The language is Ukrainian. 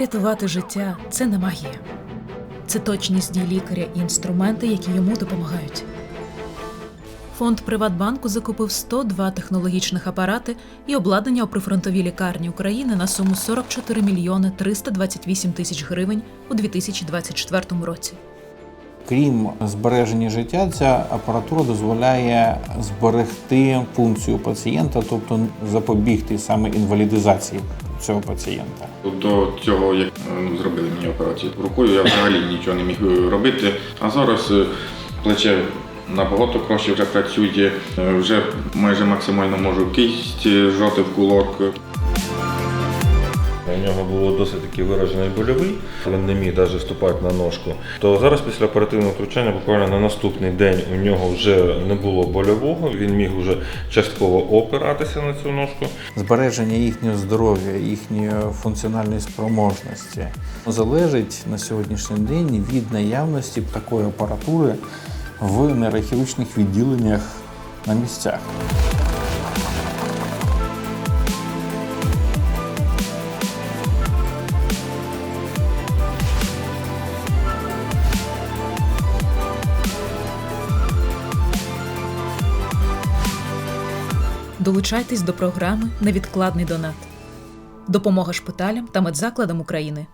Рятувати життя це не магія. Це точність дій лікаря і інструменти, які йому допомагають. Фонд Приватбанку закупив 102 технологічних апарати і обладнання у прифронтовій лікарні України на суму 44 мільйони 328 тисяч гривень у 2024 році. Крім збереження життя, ця апаратура дозволяє зберегти функцію пацієнта, тобто запобігти саме інвалідизації цього пацієнта. До цього, як е, зробили мені операцію рукою, я взагалі нічого не міг е, робити. А зараз е, плече набагато краще вже працює. Вже майже максимально можу кисть е, жати в кулак. У нього було досить таки виражений больовий, він не міг навіть ступати на ножку. То зараз після оперативного втручання, буквально на наступний день у нього вже не було больового, він міг вже частково опиратися на цю ножку. Збереження їхнього здоров'я, їхньої функціональної спроможності залежить на сьогоднішній день від наявності такої апаратури в нейрохірургічних відділеннях на місцях. Долучайтесь до програми Невідкладний донат. Допомога шпиталям та медзакладам України.